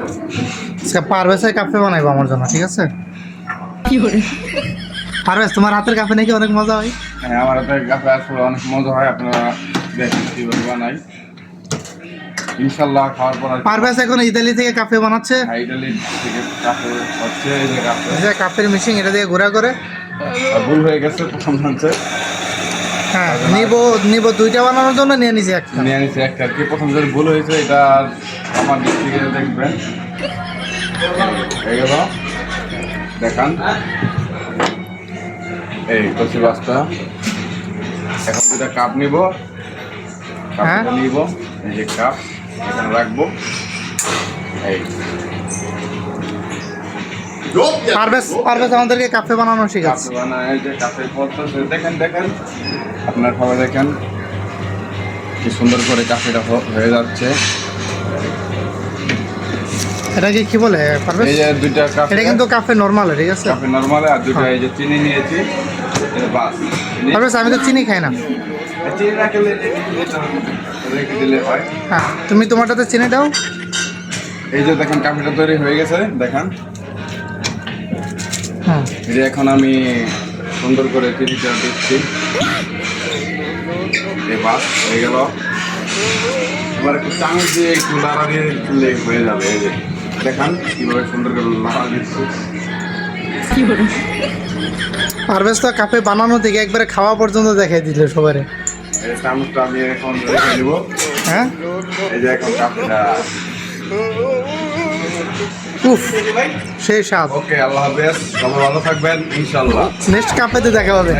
আজকে পারভেজের কাফে বানাইবো আমার জন্য ঠিক আছে? পারভেজ তোমার হাতের কাফে নাকি অনেক মজা হয়? হ্যাঁ আমার হাতে কাছে আসলে অনেক মজা হয় আপনারা দেখেন কীভাবে বানাই। ইনশাল্লাহ খাওয়ার পর পারভেজ এখন ইতালি থেকে কাফে বানাচ্ছে। হ্যাঁ, ইটালি থেকে কাপে হচ্ছে এই যে কাপে মেশিন এটা দিয়ে ঘোরা করে। আর ভুল হয়ে গেছে প্রথম হচ্ছে হ্যাঁ। নিব নিব দুইটা বানানোর জন্য নিয়ে নিছি একটা। নিয়ে নিয়েছি একটা। কি প্রথম যে ভুল হয়েছে এটা আমার দিক থেকে দেখবেন। এই গেল দেখান। এই কচি বাসটা এখন দুটা কাপ নিব। হ্যাঁ। কাপটা নিব। এই যে কাপ এখানে রাখব। এই। পারভেজ পারভেজ আমাদেরকে কাফে বানানো শিখাচ্ছে। পড়তেছে দেখেন দেখেন আপনার সবাই দেখেন কি সুন্দর করে কাফেটা হয়ে যাচ্ছে। এটা কি বলে পারভেজ? এই যে দুইটা কাপ এটা কিন্তু কাফে নর্মাল ঠিক আছে? কাপে নর্মাল আর দুইটা এই যে চিনি নিয়েছি এটা বাস। পারভেজ আমি তো চিনি খাই না। চিনি না খেলে রেখে দিলে হয়। হ্যাঁ তুমি তোমারটাতে চিনি দাও। এই যে দেখেন কাফেটা তৈরি হয়ে গেছে দেখেন। হুম এই যে এখন আমি সুন্দর করে চিনিটা দিচ্ছি। এই বাস হয়ে গেল। এবার একটু চামচ দিয়ে একটু লাড়া দিয়ে দিলে হয়ে যাবে এই যে। দেখান কীভাবে সুন্দর করে লাড়া দিচ্ছি। পারভেজ তো কাফে বানানো থেকে একবারে খাওয়া পর্যন্ত দেখাই দিল সবারে। এই চামচটা আমি এখন রেখে দিব। হ্যাঁ? এই যে এখন কাপটা। উফ সেই স্বাদ। ওকে আল্লাহ হাফেজ। সবাই ভালো থাকবেন ইনশাল্লাহ নেক্সট কাপে দেখা হবে।